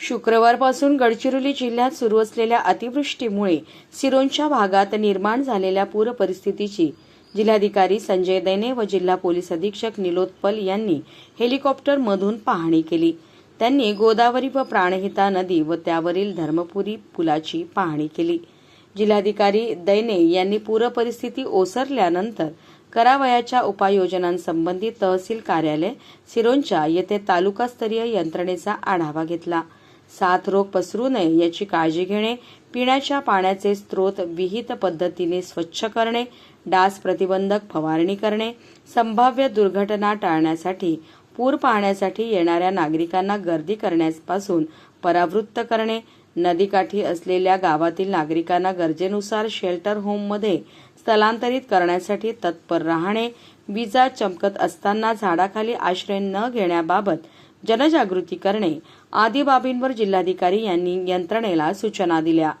शुक्रवारपासून गडचिरोली जिल्ह्यात सुरू असलेल्या अतिवृष्टीमुळे सिरोंच्या भागात निर्माण झालेल्या पूर परिस्थितीची जिल्हाधिकारी संजय दैने व जिल्हा पोलीस अधीक्षक निलोत्पल यांनी हेलिकॉप्टरमधून पाहणी केली. त्यांनी गोदावरी व प्राणहिता नदी व त्यावरील धर्मपुरी पुलाची पाहणी केली. जिल्हाधिकारी दैने यांनी पूरपरिस्थिती ओसरल्यानंतर करावयाच्या उपाययोजनांसंबंधी तहसील कार्यालय सिरोंच्या येथे तालुकास्तरीय यंत्रणेचा आढावा घेतला. साथ रोग पसरू नये याची काळजी घेणे पिण्याच्या पाण्याचे स्रोत विहित पद्धतीने स्वच्छ करणे डास प्रतिबंधक फवारणी करणे संभाव्य दुर्घटना टाळण्यासाठी पूर पाहण्यासाठी येणाऱ्या नागरिकांना गर्दी करण्यापासून परावृत्त करणे नदीकाठी असलेल्या गावातील नागरिकांना गरजेनुसार शेल्टर होममध्ये स्थलांतरित करण्यासाठी तत्पर राहणे विजा चमकत असताना झाडाखाली आश्रय न घेण्याबाबत जनजागृती करणे आदी बाबींवर जिल्हाधिकारी यांनी यंत्रणेला सूचना दिल्या.